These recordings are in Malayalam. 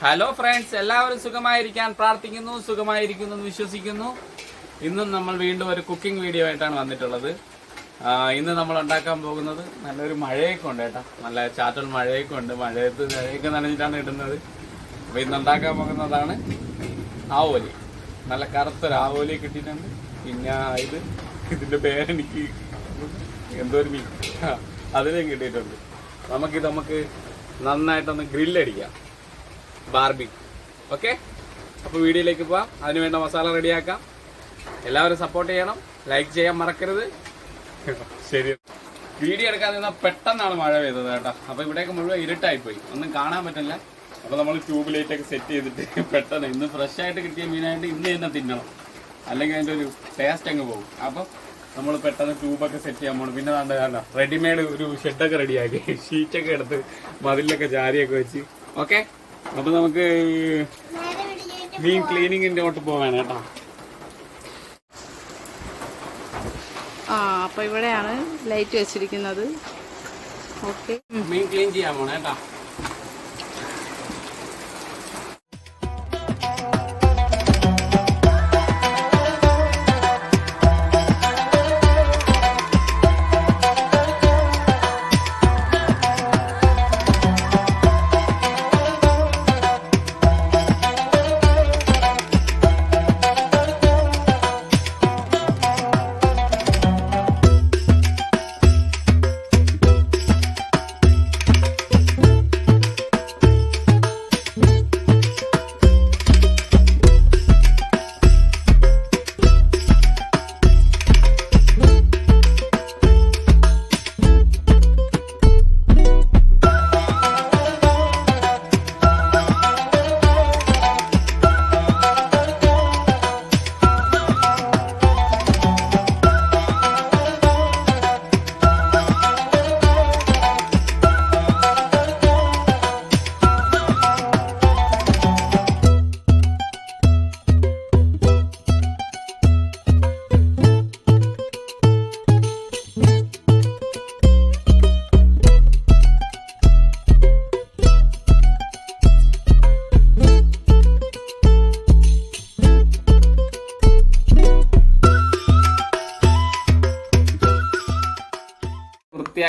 ഹലോ ഫ്രണ്ട്സ് എല്ലാവരും സുഖമായിരിക്കാൻ പ്രാർത്ഥിക്കുന്നു സുഖമായിരിക്കുന്നു എന്ന് വിശ്വസിക്കുന്നു. ഇന്നും നമ്മൾ വീണ്ടും ഒരു കുക്കിംഗ് വീഡിയോ ആയിട്ടാണ് വന്നിട്ടുള്ളത്. ഇന്ന് നമ്മൾ ഉണ്ടാക്കാൻ പോകുന്നത് നല്ലൊരു മഴയൊക്കെ ഉണ്ട് കേട്ടോ. നല്ല ചാറ്റൽ മഴയൊക്കെ ഉണ്ട്. മഴയത്ത് മഴയൊക്കെ നനഞ്ഞിട്ടാണ് ഇടുന്നത്. അപ്പോൾ ഇന്ന് ഉണ്ടാക്കാൻ പോകുന്നതാണ് ആവോലി. നല്ല കറുത്തൊരു ആവോലി കിട്ടിയിട്ടുണ്ട്. പിന്നെ ഇത് ഇതിന്റെ പേരെനിക്ക് എന്തോ ഒരു അതിനും കിട്ടിയിട്ടുണ്ട്. നമുക്കിത് നമുക്ക് നന്നായിട്ടൊന്ന് ഗ്രില്ലടിക്കാം. ബാർബി ഓക്കെ അപ്പോൾ വീഡിയോയിലേക്ക് പോവാം. അതിന് വേണ്ട മസാല റെഡിയാക്കാം. എല്ലാവരും സപ്പോർട്ട് ചെയ്യണം. ലൈക്ക് ചെയ്യാൻ മറക്കരുത്. ശരി. വീഡിയോ എടുക്കാൻ നിന്നാൽ പെട്ടെന്നാണ് മഴ പെയ്തത് കേട്ടോ. അപ്പോൾ ഇവിടെയൊക്കെ മുഴുവൻ ഇരുട്ടായി പോയി ഒന്നും കാണാൻ പറ്റില്ല. അപ്പോൾ നമ്മൾ ട്യൂബ് ലൈറ്റ് ഒക്കെ സെറ്റ് ചെയ്തിട്ട് പെട്ടെന്ന് ഇന്ന് ഫ്രഷ് ആയിട്ട് കിട്ടിയ മീനായിട്ട് ഇന്ന് തന്നെ തിന്നണം. അല്ലെങ്കിൽ അതിന്റെ ഒരു ടേസ്റ്റ് അങ്ങ് പോകും. അപ്പോൾ നമ്മൾ പെട്ടെന്ന് ട്യൂബൊക്കെ സെറ്റ് ചെയ്യാൻ പോകണം പിന്നെ കണ്ട കണ്ട റെഡിമെയ്ഡ് ഒരു ഷെഡൊക്കെ റെഡിയാക്കി ഷീറ്റൊക്കെ എടുത്ത് മതിലൊക്കെ ജാരിയൊക്കെ വെച്ച്. ഓക്കെ അപ്പോൾ നമുക്ക് മീൻ ക്ലീനിങ്ങിന്റെ ഓട്ട് പോവാണ് കേട്ടോ. ആ അപ്പൊ ഇവിടെയാണ് ലൈറ്റ് വെച്ചിരിക്കുന്നത്. ഓക്കെ. മീൻ ക്ലീൻ ചെയ്യാൻ പോണേ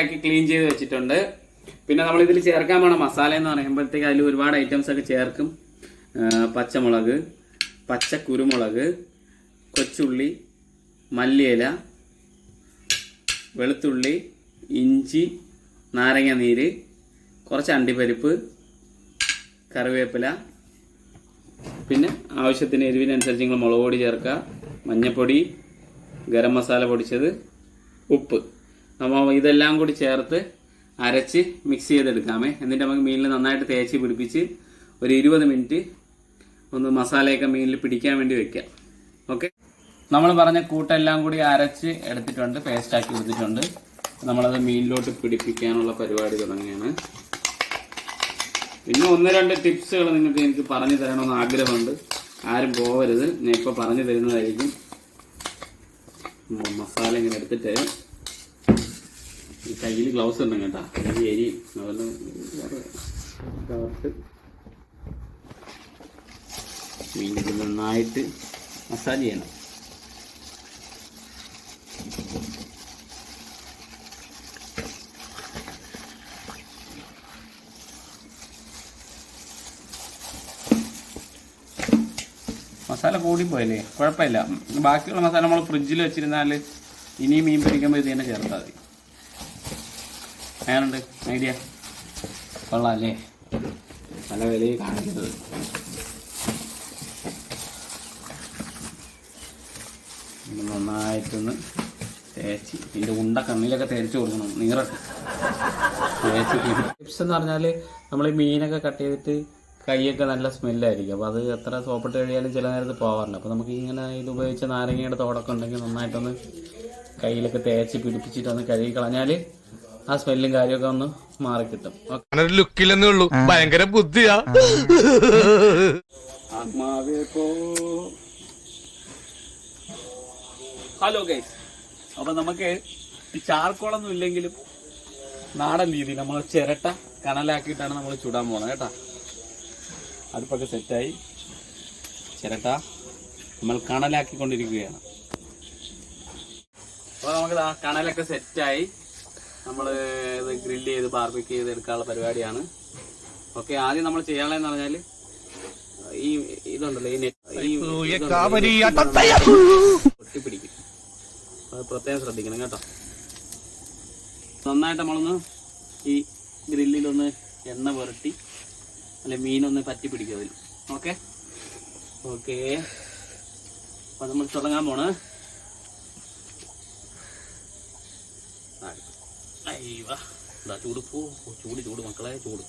വൃത്തിയാക്കി ക്ലീൻ ചെയ്ത് വെച്ചിട്ടുണ്ട്. പിന്നെ നമ്മൾ ഇതിൽ ചേർക്കാൻ പോണ മസാല എന്ന് പറയുമ്പോഴത്തേക്ക് അതിൽ ഒരുപാട് ഐറ്റംസ് ഒക്കെ ചേർക്കും. പച്ചമുളക് പച്ച കുരുമുളക് കൊച്ചുള്ളി മല്ലിയില വെളുത്തുള്ളി ഇഞ്ചി നാരങ്ങ നീര് കുറച്ച് അണ്ടിപ്പരിപ്പ് കറിവേപ്പില പിന്നെ ആവശ്യത്തിന് എരിവിനനുസരിച്ച് നിങ്ങൾ മുളക് പൊടി ചേർക്കുക മഞ്ഞൾപ്പൊടി ഗരം മസാല പൊടിച്ചത് ഉപ്പ്. നമ്മൾ ഇതെല്ലാം കൂടി ചേർത്ത് അരച്ച് മിക്സ് ചെയ്തെടുക്കാമേ. എന്നിട്ട് നമുക്ക് മീനിൽ നന്നായിട്ട് തേച്ച് പിടിപ്പിച്ച് ഒരു ഇരുപത് മിനിറ്റ് ഒന്ന് മസാലയൊക്കെ മീനിൽ പിടിക്കാൻ വേണ്ടി വെക്കാം. ഓക്കെ നമ്മൾ പറഞ്ഞ കൂട്ടെല്ലാം കൂടി അരച്ച് എടുത്തിട്ടുണ്ട് പേസ്റ്റാക്കി എടുത്തിട്ടുണ്ട്. നമ്മളത് മീനിലോട്ട് പിടിപ്പിക്കാനുള്ള പരിപാടി തുടങ്ങിയാണ് പിന്നെ ഒന്ന് രണ്ട് ടിപ്സുകൾ നിങ്ങൾക്ക് എനിക്ക് പറഞ്ഞു തരണമെന്ന് ആഗ്രഹമുണ്ട്. ആരും പോവരുത്. ഞാൻ ഇപ്പോൾ പറഞ്ഞു തരുന്നതായിരിക്കും. മസാല ഇങ്ങനെ എടുത്തിട്ട് കയ്യിൽ ഗ്ലൗസ് ഉണ്ടെങ്കിൽ കേട്ടാ. ഈ എരി മീനിൽ നന്നായിട്ട് മസാജ് ചെയ്യണം. മസാല കൂടിപ്പോയല്ലേ? കുഴപ്പമില്ല. ബാക്കിയുള്ള മസാല നമ്മൾ ഫ്രിഡ്ജിൽ വെച്ചിരുന്നാൽ ഇനിയും മീൻ പൊരിക്കുമ്പോൾ ഇത് തന്നെ ചേർത്താൽ മതി. അങ്ങനുണ്ട് ഐഡിയ. കൊള്ളാം അല്ലേ നല്ല വിലയിൽ കാണിക്കുന്നത്. നന്നായിട്ടൊന്ന് തേച്ച്. ഇതിന്റെ ഉണ്ട കണ്ണിലൊക്കെ തേച്ച് കൊടുക്കണം നീറട്ട് തേച്ച് ടിപ്സ് എന്ന് പറഞ്ഞാൽ നമ്മൾ ഈ മീനൊക്കെ കട്ട് ചെയ്തിട്ട് കൈയൊക്കെ നല്ല സ്മെല്ലായിരിക്കും. അപ്പോൾ അത് എത്ര സോപ്പിട്ട് കഴിയാലും ചില നേരത്ത് പോകാറുണ്ട് അപ്പോൾ നമുക്ക് ഇങ്ങനെ ഇത് ഉപയോഗിച്ച നാരങ്ങയുടെ തോടൊക്കെ ഉണ്ടെങ്കിൽ നന്നായിട്ടൊന്ന് കയ്യിലൊക്കെ തേച്ച് പിടിപ്പിച്ചിട്ടൊന്ന് കഴുകി കളഞ്ഞാൽ ആ സ്മെല്ലും കാര്യമൊക്കെ ഒന്ന് മാറിക്കിട്ടും കിട്ടും. ലുക്കില്ലെന്നേ ഉള്ളൂ. ഭയങ്കര ബുദ്ധിയാ. ആത്മാവേ പോ. Hello guys. അപ്പൊ നമുക്ക് ഈ ചാർക്കോളൊന്നും ഇല്ലെങ്കിലും നാടൻ രീതി നമ്മൾ ചിരട്ട കനലാക്കിയിട്ടാണ് നമ്മൾ ചുടാൻ പോകുന്നത് കേട്ടാ. അടുപ്പൊക്കെ സെറ്റായി. ചിരട്ട നമ്മൾ കണലാക്കിക്കൊണ്ടിരിക്കുകയാണ് അപ്പോൾ നമുക്ക് ആ കണലൊക്കെ സെറ്റായി. നമ്മൾ ഇത് ഗ്രില്ല് ചെയ്ത് ബാർബിക്ക് ചെയ്ത് എടുക്കാനുള്ള പരിപാടിയാണ്. ഓക്കെ ആദ്യം നമ്മൾ ചെയ്യാനുള്ളതെന്ന് പറഞ്ഞാൽ ഈ ഇതുണ്ടല്ലോ ഈ ഒട്ടിപ്പിടിക്കും അത് പ്രത്യേകം ശ്രദ്ധിക്കണം കേട്ടോ. നന്നായിട്ട് നമ്മളൊന്ന് ഈ ഗ്രില്ലിലൊന്ന് എണ്ണ പുരട്ടി അല്ലെ മീനൊന്ന് പറ്റി പിടിക്കും അതിൽ ഓക്കെ? ഓക്കെ. അപ്പൊ നമ്മൾ തുടങ്ങാൻ പോണ്. ചൂട് പോ ചൂട് ചൂട് മക്കളെ ചൂട്.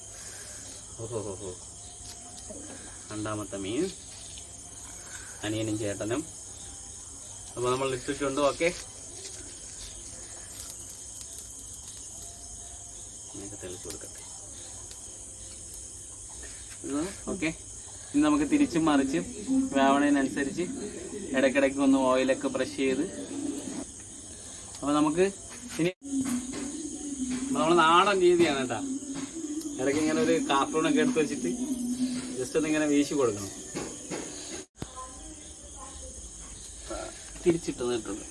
ഓഹോ ഹോ രണ്ടാമത്തെ മീൻ. അനിയനും ചേട്ടനും. അപ്പോൾ നമ്മൾ ഇട്ടിട്ടുണ്ട് ഓക്കെ. തെളിച്ച് കൊടുക്കട്ടെ. ഓക്കെ. ഇനി നമുക്ക് തിരിച്ചും മറിച്ചും വേവണതിനനുസരിച്ച് ഇടയ്ക്കിടയ്ക്ക് ഒന്ന് ഓയിലൊക്കെ ബ്രഷ് ചെയ്ത്. അപ്പോൾ നമുക്ക് നമ്മൾ നാടൻ രീതിയാണ് കേട്ടാ. ഇടയ്ക്ക് ഇങ്ങനെ ഒരു കാർട്ടൂണൊക്കെ എടുത്ത് വെച്ചിട്ട് ജസ്റ്റ് ഒന്ന് ഇങ്ങനെ വീശി കൊടുക്കണം. തിരിച്ചിട്ട് നിട്ടുണ്ട്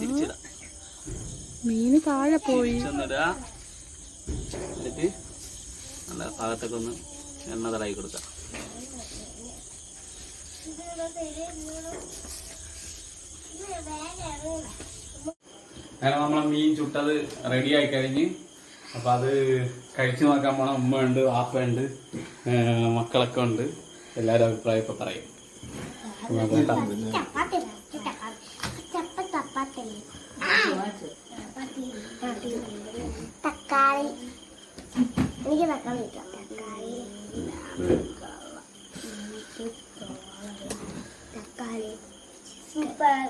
തിരിച്ചിടാം. മീന് താഴെ പോയി. എന്നിട്ട് നല്ല ഭാഗത്തൊക്കെ ഒന്ന് എണ്ണ തടയി കൊടുക്കാം. അങ്ങനെ നമ്മളെ മീൻ ചുട്ടത് റെഡി ആയി കഴിഞ്ഞ്. അപ്പൊ അത് കഴിച്ചു നോക്കാൻ പോണ ഉമ്മ ഉണ്ട് വാപ്പ ഉണ്ട് മക്കളൊക്കെ ഉണ്ട്. എല്ലാവരും അഭിപ്രായം ഇപ്പൊ പറയും. കേട്ടോ ചപ്പാത്തി ചപ്പാത്തി തക്കാളി. എനിക്ക് തക്കാളി ഇഷ്ടം തക്കാളി തക്കാളി സൂപ്പർ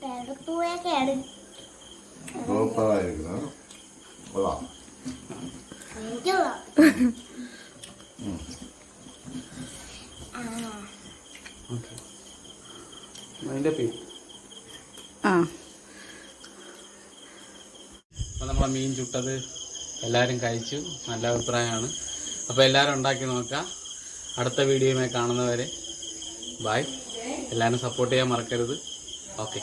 പെടുത്തൂയൊക്കെ എടുക്കും സൂപ്പറായിരിക്കുന്നു കൊള്ളാം. അപ്പോൾ നമ്മളെ മീൻ ചുട്ടത് എല്ലാവരും കഴിച്ചു. നല്ല അഭിപ്രായമാണ്. അപ്പോൾ എല്ലാവരും ഉണ്ടാക്കി നോക്കുക അടുത്ത വീഡിയോയുമായി കാണുന്നവരെ. ബായ് എല്ലാവരും സപ്പോർട്ട് ചെയ്യാൻ മറക്കരുത്. ഓക്കെ.